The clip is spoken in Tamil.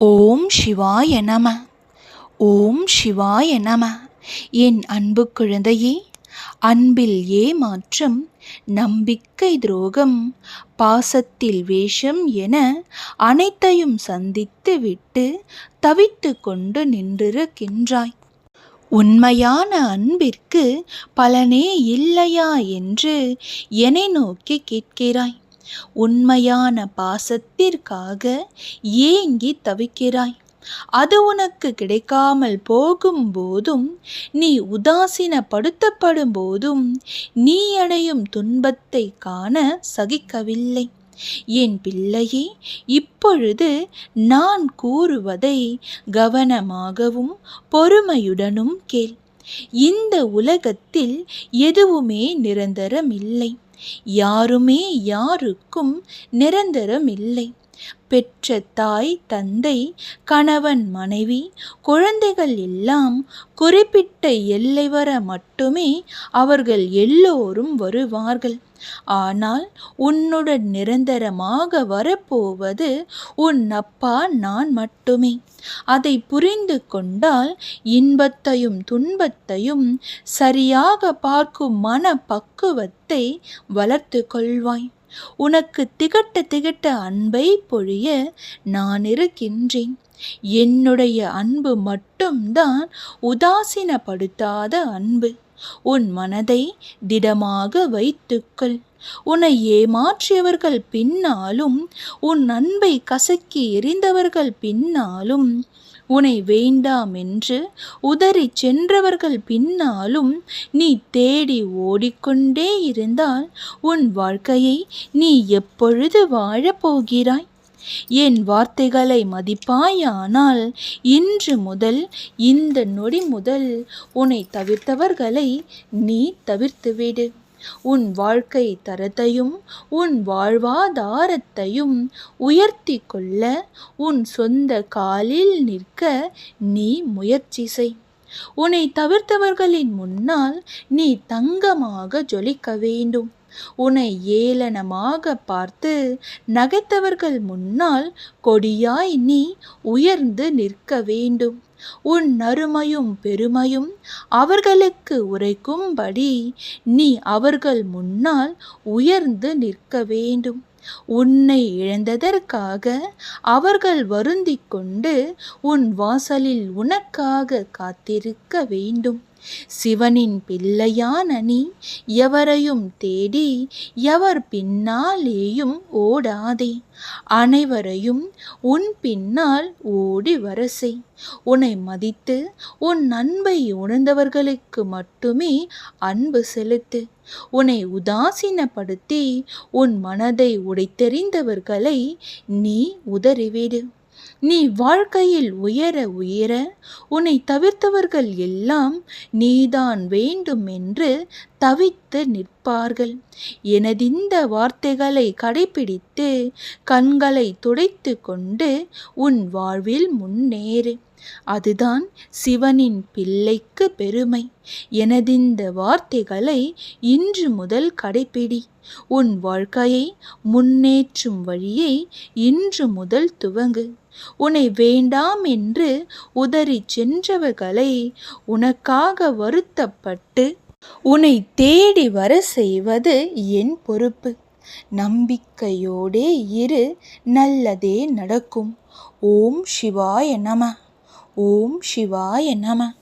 ஓம் சிவாய நம. ஓம் சிவாய நம. என் அன்பு குழந்தையே அன்பில் ஏமாற்றம் நம்பிக்கை துரோகம் பாசத்தில் வேஷம் என அனைத்தையும் சந்தித்து விட்டு தவித்து கொண்டு நின்றிருக்கின்றாய். உண்மையான அன்பிற்கு பலனே இல்லையா என்று என்னை நோக்கி கேட்கிறாய். உண்மையான பாசத்திற்காக ஏங்கி தவிக்கிறாய். அது உனக்கு கிடைக்காமல் போகும் போதும் நீ உதாசீனப்படுத்தப்படும் போதும் நீ அடையும் துன்பத்தை காண சகிக்கவில்லை. என் பிள்ளையே இப்பொழுது நான் கூறுவதை கவனமாகவும் பொறுமையுடனும் கேள். இந்த உலகத்தில் எதுவுமே நிரந்தரமில்லை. யாருமே யாருக்கும் நிரந்தரம் இல்லை பெற்ற தாய் தந்தை கணவன் மனைவி குழந்தைகள் எல்லாம் குறிப்பிட்ட எல்லை வர மட்டுமே அவர்கள் எல்லோரும் வருவார்கள். ஆனால் உன்னுடன் நிரந்தரமாக வரப்போவது உன் அப்பா நான் மட்டுமே. அதை புரிந்து கொண்டால் இன்பத்தையும் துன்பத்தையும் சரியாக பார்க்கும் மன பக்குவத்தை வளர்த்து கொள்வாய். உனக்கு திகட்ட திகட்ட அன்பை பொழிய நான் இருக்கின்றேன். என்னுடைய அன்பு மட்டும்தான் உதாசீனப்படுத்தாத அன்பு. உன் மனதை திடமாக வைத்துக்கள். உன்னை ஏமாற்றியவர்கள் பின்னாலும் உன் அன்பை கசக்கி எறிந்தவர்கள் பின்னாலும் உன்னை வேண்டாம் என்று உதறி சென்றவர்கள் பின்னாலும் நீ தேடி ஓடிக்கொண்டே இருந்தால் உன் வாழ்க்கையை நீ எப்பொழுது வாழப்போகிறாய்? என் வார்த்தைகளை மதிப்பாயானால் இன்று முதல் இந்த நொடி முதல் உன்னை தவிர்த்தவர்களை நீ தவிர்த்துவிடு. உன் வாழ்க்கை தரத்தையும் உன் வாழ்வாதாரத்தையும் உயர்த்தி கொள்ள உன் சொந்த காலில் நிற்க நீ முயற்சி செய். உன்னை தவிர்த்தவர்களின் முன்னால் நீ தங்கமாக ஜொலிக்க வேண்டும். உன்னை ஏளனமாக பார்த்து நகைத்தவர்கள் முன்னால் கொடியாய் நீ உயர்ந்து நிற்க வேண்டும். உன் நறுமையும் பெருமையும் அவர்களுக்கு உரைக்கும்படி நீ அவர்கள் முன்னால் உயர்ந்து நிற்க வேண்டும். உன்னை இழந்ததற்காக அவர்கள் வருந்திக் கொண்டு உன் வாசலில் உனக்காக காத்திருக்க வேண்டும். சிவனின் பிள்ளையான நீ எவரையும் தேடி எவர் பின்னாலேயும் ஓடாதே. அனைவரையும் உன் பின்னால் ஓடி வரசை உன்னை மதித்து உன் அன்பை உணர்ந்தவர்களுக்கு மட்டுமே அன்பு செலுத்து. உன்னை உதாசீனப்படுத்தி உன் மனதை உடைத்தெறிந்தவர்களை நீ உதறிவிடு. நீ வாழ்க்கையில் உயர உயர உன்னை தவிர்த்தவர்கள் எல்லாம் நீதான் வேண்டும் என்று தவித்து நிற்பார்கள். எனதிந்த வார்த்தைகளை கடைபிடித்து கண்களை துடைத்து கொண்டு உன் வாழ்வில் முன்னேறு. அதுதான் சிவனின் பிள்ளைக்கு பெருமை. எனதிந்த வார்த்தைகளை இன்று முதல் கடைபிடி உன் வாழ்க்கையை முன்னேற்றும் வழியை இன்று முதல் துவங்கு. உன்னை வேண்டாம் என்று உதறி சென்றவர்களை உனக்காக வருத்தப்பட்டு உன்னை தேடி வர செய்வது என் பொறுப்பு. நம்பிக்கையோடே இரு நல்லதே நடக்கும். ஓம் சிவாய நம. ஓம் சிவாய நம.